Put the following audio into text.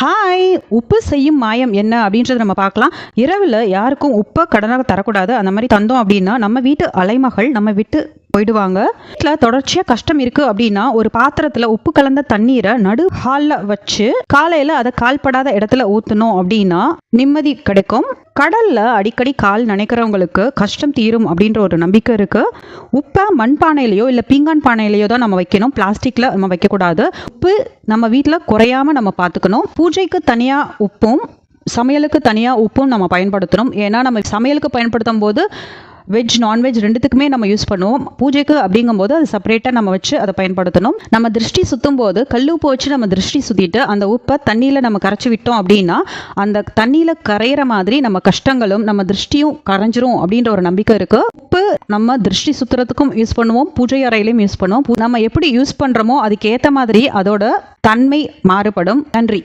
Hi உப்பு செய்யும் மாயம் என்ன அப்படின்றத நம்ம பார்க்கலாம். இரவில் யாருக்கும் உப்பை கடனாக தரக்கூடாது. அந்த மாதிரி தந்தோம் அப்படின்னா நம்ம வீட்டு அலைமகள் நம்ம விட்டு போயிடுவாங்க. வீட்டில் தொடர்ச்சியாக கஷ்டம் இருக்குது அப்படின்னா ஒரு பாத்திரத்தில் உப்பு கலந்த தண்ணீரை நடு ஹாலில் வச்சு காலையில் அதை கால்படாத இடத்துல ஊற்றணும் அப்படின்னா நிம்மதி கிடைக்கும். கடல்ல அடிக்கடி கால் நினைக்கிறவங்களுக்கு கஷ்டம் தீரும் அப்படின்ற ஒரு நம்பிக்கை இருக்கு. உப்பை மண்பானையிலையோ இல்லை பீங்கான் பானையிலையோ தான் நம்ம வைக்கணும். பிளாஸ்டிக்ல நம்ம வைக்கக்கூடாது. உப்பு நம்ம வீட்டில் குறையாம நம்ம பார்த்துக்கணும். பூஜைக்கு தனியாக உப்பும் சமையலுக்கு தனியாக உப்பும் நம்ம பயன்படுத்தணும். ஏன்னா நம்ம சமையலுக்கு பயன்படுத்தும் போது வெஜ் நான்வெஜ் ரெண்டுத்துக்குமே நம்ம யூஸ் பண்ணுவோம். பூஜைக்கு அப்படிங்கும்போது அது செப்பரேட்டாக நம்ம வச்சு அதை பயன்படுத்தணும். நம்ம திருஷ்டி சுற்றும் போது கல் உப்பு வச்சு நம்ம திருஷ்டி சுற்றிட்டு அந்த உப்பை தண்ணியில் நம்ம கரைச்சி விட்டோம் அப்படின்னா அந்த தண்ணியில் கரையிற மாதிரி நம்ம கஷ்டங்களும் நம்ம திருஷ்டியும் கரைஞ்சிரும் அப்படின்ற ஒரு நம்பிக்கை இருக்குது உப்பு நம்ம திருஷ்டி சுத்துறதுக்கும் யூஸ் பண்ணுவோம். பூஜை அறையிலையும் யூஸ் பண்ணுவோம். நம்ம எப்படி யூஸ் பண்ணுறோமோ அதுக்கேற்ற மாதிரி அதோட தன்மை மாறுபடும். நன்றி.